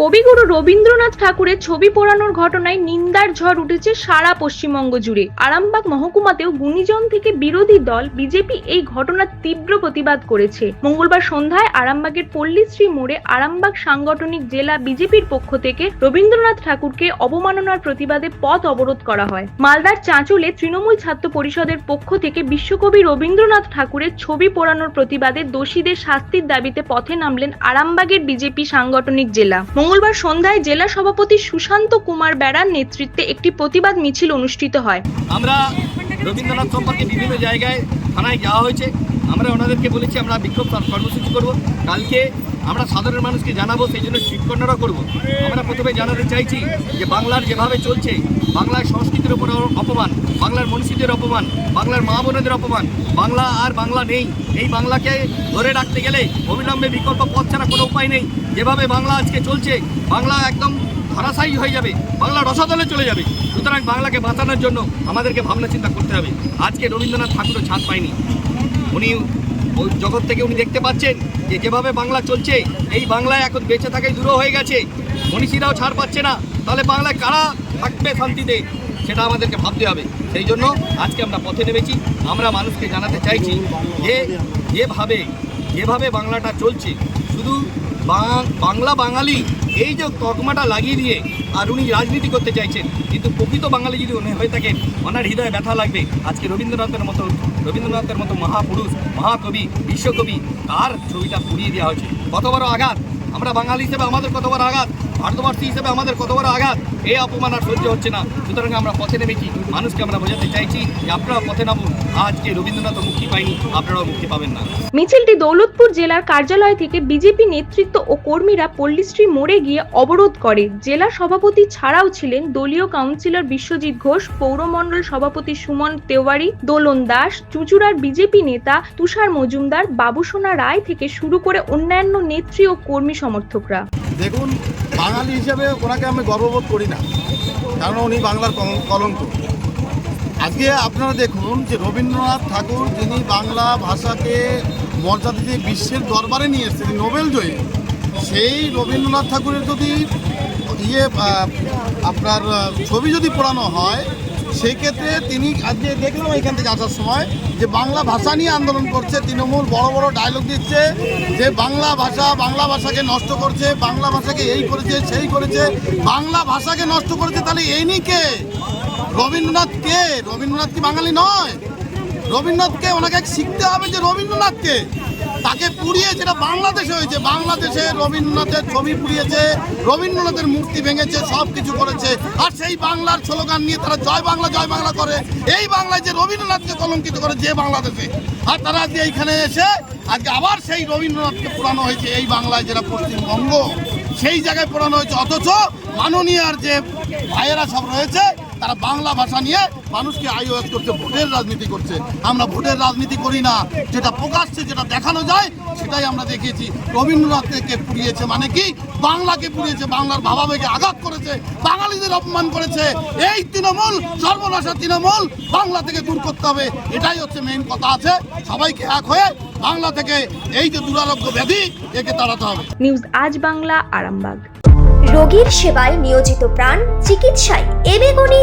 কবিগুরু রবীন্দ্রনাথ ঠাকুরের ছবি পোড়ানোর ঘটনায় নিন্দার ঝড় উঠেছে সারা পশ্চিমবঙ্গ জুড়ে। আরামবাগ মহকুমাতেও গুণীজন থেকে বিরোধী দল বিজেপি এই ঘটনার তীব্র প্রতিবাদ করেছে। মঙ্গলবার সন্ধ্যায় আরামবাগের পল্লীশ্রী মোড়ে আরামবাগ সাংগঠনিক জেলা বিজেপির পক্ষ থেকে রবীন্দ্রনাথ ঠাকুরকে অবমাননার প্রতিবাদে পথ অবরোধ করা হয়। মালদার চাঁচলে তৃণমূল ছাত্র পরিষদের পক্ষ থেকে বিশ্বকবি রবীন্দ্রনাথ ঠাকুরের ছবি পোড়ানোর প্রতিবাদে দোষীদের শাস্তির দাবিতে পথে নামলেন আরামবাগের বিজেপি সাংগঠনিক জেলা। মঙ্গলবার সন্ধ্যায় জেলা সভাপতি সুশান্ত কুমার বেড়ার নেতৃত্বে একটি প্রতিবাদ মিছিল অনুষ্ঠিত হয়। আমরা রবীন্দ্রনাথ সম্পর্কে বিভিন্ন জায়গায়, থানায় যাওয়া হয়েছে। আমরা ওনাদেরকে বলেছি, আমরা বিক্ষোভ কর- কর্মসূচি করব। কালকে আমরা সাধারণ মানুষকে জানাব, সেই জন্য শিক্ষণরা করব। আমরা প্রথমে জানাতে চাইছি যে বাংলার যেভাবে চলছে উপর অপমান, বাংলার মনীষীদের অপমান, বাংলার মা বোনেদের অপমান, বাংলা আর বাংলা নেই। এই বাংলাকে ধরে রাখতে গেলে অবিলম্বে বিকল্প পথ ছাড়া কোনো উপায় নেই। যেভাবে বাংলা আজকে চলছে, বাংলা একদম ধরাশায়ী হয়ে যাবে, বাংলা রসাতলে চলে যাবে। সুতরাং বাংলাকে বাঁচানোর জন্য আমাদেরকে ভাবনা চিন্তা করতে হবে। আজকে রবীন্দ্রনাথ ঠাকুরও ছাড় পায়নি। উনি ওই জগৎ থেকে উনি দেখতে পাচ্ছেন যে যেভাবে বাংলা চলছে, এই বাংলায় এখন বেঁচে থাকাই দূর হয়ে গেছে। মনীষীরাও ছাড় পাচ্ছে না। তাহলে বাংলায় কারা থাকবে শান্তিতে? সেটা আমাদেরকে ভাবতে হবে। সেই জন্য আজকে আমরা পথে নেমেছি। আমরা মানুষকে জানাতে চাইছি যে, যেভাবে যেভাবে বাংলাটা চলছে, শুধু বাংলা বাঙালি, এই যে তকমাটা লাগিয়ে দিয়ে আর উনি রাজনীতি করতে চাইছেন, কিন্তু প্রকৃত বাঙালি যদি উনি হয়ে থাকেন, ওনার হৃদয়ে ব্যথা লাগবে। আজকে রবীন্দ্রনাথের মতো রবীন্দ্রনাথের মতো মহাপুরুষ, মহাকবি, বিশ্বকবি, তার ছবিটা পুড়িয়ে দেওয়া হয়েছে। কত বড় আঘাত? আমরা বাঙালি হিসেবে আমাদের কত বড় আঘাত? ভারতবর্ষী হিসেবে আমাদের কত বড় আঘাত? এই অপমান আর সহ্য হচ্ছে না। সুতরাং আমরা পথে নেমেছি। মানুষকে আমরা বোঝাতে চাইছি যে আপনারা পথে নামুন। আজকে রবীন্দ্রনাথ মুক্তি পায়নি। আপনারাও মুক্তি পাবেন না। মিছিলটি দৌলতপুর জেলার কার্যালয় থেকে বিজেপি নেতৃত্ব ও কর্মীরা পল্লীশ্রী মোড়ে গিয়ে অবরোধ করে। জেলা সভাপতি ছাড়াও ছিলেন দলীয় কাউন্সিলর বিশ্বজিৎ ঘোষ, পৌরমণ্ডল সভাপতি সুমন তেওয়ারি, দোলন দাস, চুচুড়ার বিজেপি নেতা তুষার মজুমদার, বাবুসোনা রায় থেকে শুরু করে অন্যান্য নেত্রী ও কর্মী সমর্থকরা। দেখুন, বাঙালি হিসেবে ওনাকে আমি গর্ববোধ করি না, কারণ উনি বাংলার কলঙ্ক- আজকে আপনারা দেখুন যে রবীন্দ্রনাথ ঠাকুর যিনি বাংলা ভাষাকে মর্যাদা দিয়ে বিশ্বের দরবারে নিয়ে এসেছেন নোবেল জয়ী। সেই রবীন্দ্রনাথ ঠাকুরের যদি ইয়ে আপনার ছবি যদি পড়ানো হয় সেই ক্ষেত্রে তিনি আজকে দেখলাম এখান থেকে আসার সময় যে বাংলা ভাষা নিয়ে আন্দোলন করছে তৃণমূল, বড় বড় ডায়লগ দিচ্ছে যে বাংলা ভাষা, বাংলা ভাষাকে নষ্ট করছে, বাংলা ভাষাকে এই করেছে, সেই করেছে, বাংলা ভাষাকে নষ্ট করেছে, তাহলে এই নিয়ে কে? রবীন্দ্রনাথ কে? রবীন্দ্রনাথ কি বাঙালি নয়? রবীন্দ্রনাথকে ওনাকে শিখতে হবে যে রবীন্দ্রনাথকে। তাকে পুড়িয়ে যেটা বাংলাদেশে হয়েছে। বাংলাদেশে রবীন্দ্রনাথের ছবি পুড়িয়েছে, রবীন্দ্রনাথের মূর্তি ভেঙেছে সব কিছু করেছে। আর সেই বাংলার স্লোগান নিয়ে তারা জয় বাংলা জয় বাংলা করে। এই বাংলায় যে রবীন্দ্রনাথকে কলঙ্কিত করে যে বাংলাদেশে। আর তারা আজকে এইখানে এসে আজকে আবার সেই রবীন্দ্রনাথকে পোড়ানো হয়েছে। এই বাংলায় যেটা পশ্চিমবঙ্গ, সেই জায়গায় পোড়ানো হয়েছে। অথচ মাননীয় আর যে ভাইয়েরা সব রয়েছে তারা বাংলা ভাষা নিয়ে মানুষকে আইওএস করছে ভোটের রাজনীতি করছে। আমরা ভোটের রাজনীতি করি না। যেটা প্রকাশ্যে যেটা দেখানো যায় সেটাই আমরা দেখিয়েছি। রবীন্দ্রনাথকে পুড়িয়েছে মানে কি? বাংলাকে পুড়িয়েছে বাংলার ভাবাবেগে আঘাত করেছে বাঙালিদের অপমান করেছে। এই তৃণমূল সর্বনাশা তৃণমূল বাংলা থেকে দূর করতে হবে। এটাই হচ্ছে মেইন কথা আছে। সবাইকে এক হয়ে বাংলা থেকে এই যে দুরারোগ্য ব্যাধি একে তাড়াতে হবে। নিউজ আজ বাংলা আরামবাগ। রোগীর সেবায় নিয়োজিত প্রাণ চিকিৎসায় এবেগুনি